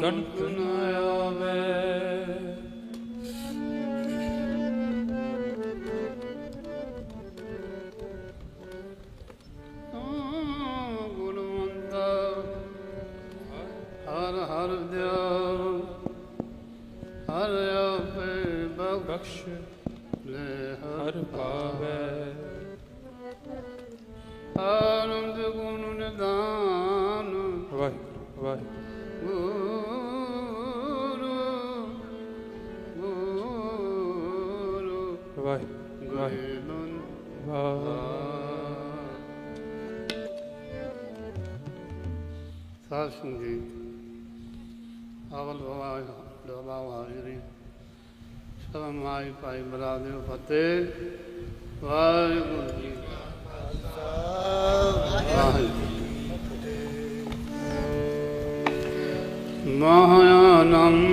ਗਣਤ ਨ ਆਵੇ ਹਰ ਹਰ ਦਿਆਲ ਹਰ ਆਪੇ ਬਖਸ਼ ਲੈ ਹਰ ਹਰ ਪਾਵੇ ਆਨੰਦ ਗੁਣ ਨਿਦਾਨ ਵਾਹਿਗੁਰੂ ਵਾਹਿਗੁਰੂ ਵਾਹਿਗੁਰੂ ਵਾਹਿਗੁਰੂ ਗੁਰੂ ਵਾਹਿਗੁਰੂ ਸਾਧ ਸੰਗਤ ਜੀ ਅਵਲ ਭਵਾਇ ਲੋਬਾ ਹਾਜ਼ਰੀ ਸਭ ਮਾਈ ਭਾਈ ਬਰਾ ਫਤਿਹ, ਵਾਹਿਗੁਰੂ ਜੀ ਕਾ ਖਾਲਸਾ, ਵਾਹਿਗੁਰੂ ਮਹਾਨੰਦ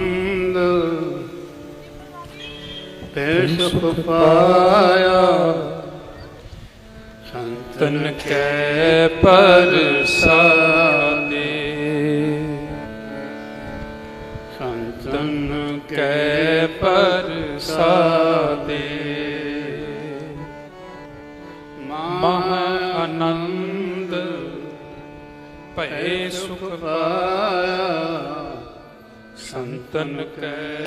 ਪੇਸ਼ ਪਾਇਆ ਸੰਤਨ ਤਨ ਕੈ ਪਰਸਾਦੇ। ਸੰਤਨ ਕੈ ਪਰਸਾਦੇ। ਮਹਾ ਆਨੰਦ ਭਏ ਸੁਖ ਪਾਇਆ। ਸੰਤਨ ਕੈ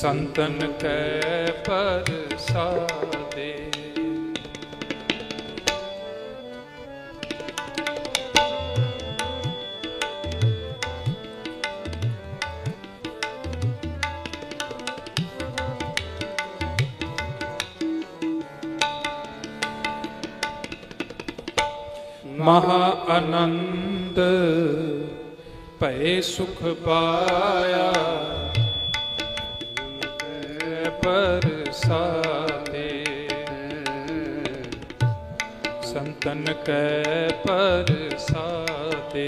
ਸੰਤਨ ਕੈ ਪਰਸਾਦੇ। ਮਹਾ ਆਨੰਦ ਭਏ ਸੁਖ ਪਾਇਆ। ਪਰਸਾਦੇ ਸੰਤਨ ਕੈ ਪਰਸਾਦੇ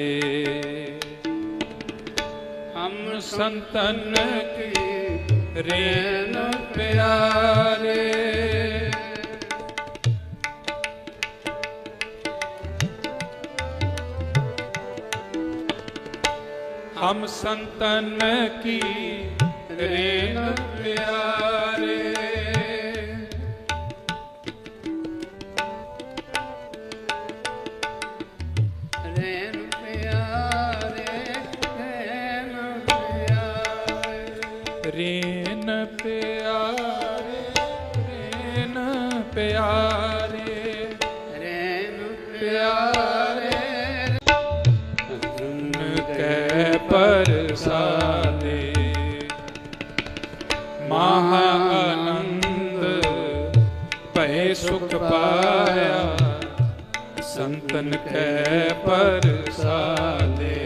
ਹਮ ਸੰਤਨ ਕੀ ਰੇਨ ਪਿਆਰੇ ਹਮ ਸੰਤਨ ਕੀ ਰੇਨ ਪਿਆਰੇ ਰੇਨ ਪਿਆਰੇ ਰੇਨ ਪਿਆਰੇ ਰੇਨ ਪਿਆਰੇ ਰੇਨ ਪਿਆਰੇ ਮਹਾ ਆਨੰਦ ਭਏ ਸੁਖ ਪਾਇਆ ਸੰਤਨ ਕੈ ਪਰਸਾਦੇ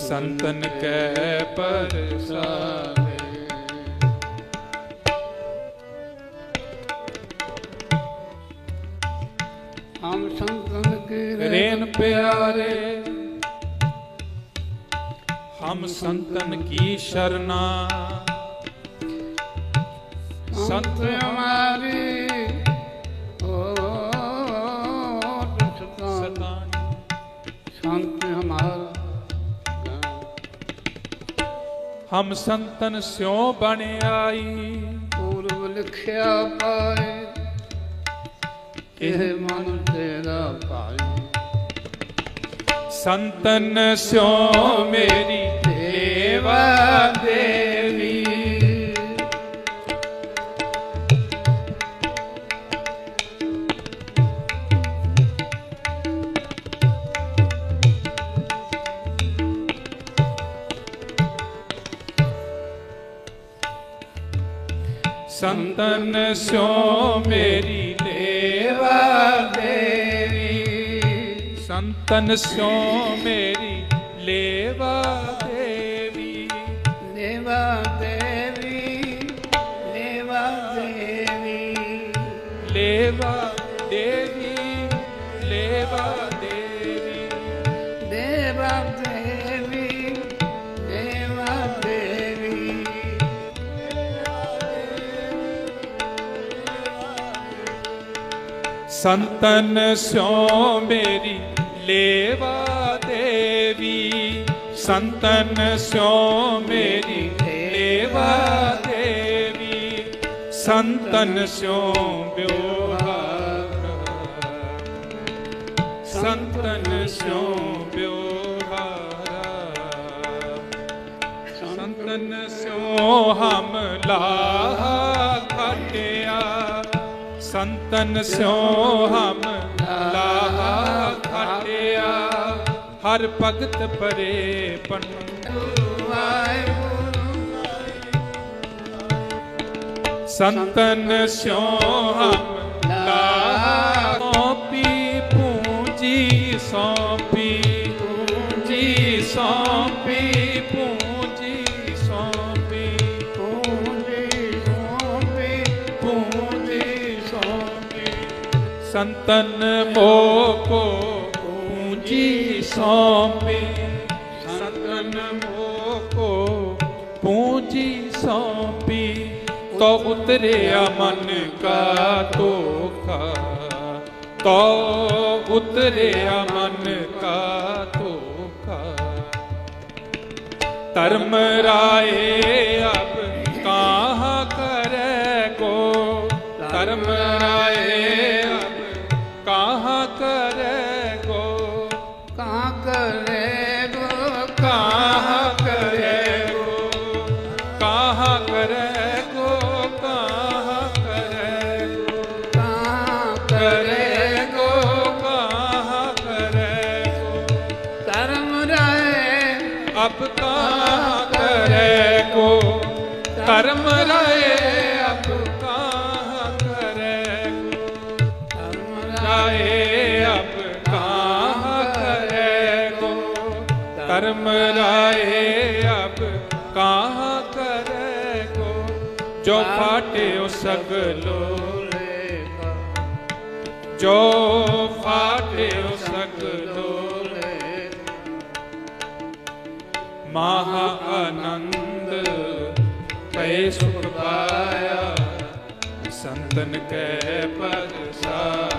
ਸੰਤਨ ਕੈ ਪਰਸਾਦੇ ਹਮ ਸੰਤਨ ਕੀ ਰੇਨ ਪਿਆਰੇ ਹਮ ਸੰਤਨ ਕੀ ਸ਼ਰਨਾ? ਸੰਤ ਹਮਾਰੀ ਸੰਤ ਹਮਾਰਾ। ਹਮ ਸੰਤਨ ਸਿਉ ਬਣ ਆਈ। ਪੂਰਬ ਲਿਖਿਆ ਪਾਏ ਇਹ ਮਨ ਤੇਰਾ ਭਾਈ ਸੰਤਨ ਸਿਉ ਮੇਰੀ ਦੇਵਾ ਦੇਵੀ ਸੰਤਨ ਸਿਉ ਮੇਰੀ ਦੇਵਾ ਦੇਵੀ ਸੰਤਨ ਸਿਉ ਮੇਰੀ ਲੇਵਾ ਲੇਵਾ ਦੇਵੀ ਲੇਵਾ ਦੇਵੀ ਦੇਵਾ ਦੇਵੀ ਦੇਵਾ ਦੇਵੀ ਸੰਤਨ ਸਿਉ ਮੇਰੀ ਲੇਵਾ ਦੇਵੀ ਸੰਤਨ ਸਿਉ ਮੇਰੀ ਲੇਵਾ ਦੇਵੀ ਸੰਤਨ ਸਿਉ ਸੰਤਨ ਸਿਉ ਬਿਉਹਾਰਾ। ਸੰਤਨ ਸਿਉ ਹਮ ਲਾਹਾ ਖਟਿਆ ਸੰਤਨ ਸਿਉ ਹਮ ਲਾਹਾ ਖਟਿਆ ਹਰ ਭਗਤ ਪਰੇ ਪਨ ਸੰਤਨ ਸਿਉ ਹਮ ਸੰਤਨ ਮੋਕੋ ਪੂੰਜੀ ਸੌਂਪੀ। ਸੰਤਨ ਮੋਕੋ ਪੂੰਜੀ ਸੌਂਪੀ। ਤੋ ਉਤਰਿਆ ਮਨ ਕਾ ਧੋਖਾ। ਤੋ ਉਤਰਿਆ ਮਨ ਕਾ ਧੋਖਾ। ਧਰਮ ਰਾਏ ਅਬ ਕਰੈ ਕੋ। ਕਰੇ ਕਰੈ ਕੋ। ਕਾਹ ਕਰੈ ਕੋ। ਕਾਹ ਕਰੈ ਕੋ ਕਹਾਂ ਕਰੈ ਕੋ। ਕਾਹ ਕਰੈ ਕੋ। ਕਹਾਂ ਕਰੈ ਕੋ। ਕਰਮ ਰਾਏ ਕਰਮ ਰਾਏ ਅਬ ਕਹਾਂ ਕਰੈ ਕੋ? ਜੋ ਫਾਟਿਓ ਸਗਲੋ ਲੋਲੇ ਜੋ ਫਾਟਿਓ ਸਗਲੋ ਲੋਲੇ ਮਹਾ ਆਨੰਦ ਪੈ ਸੁਖ ਪਾਇਆ। ਸੰਤਨ ਕੈ ਪਦ ਸਾਧੇ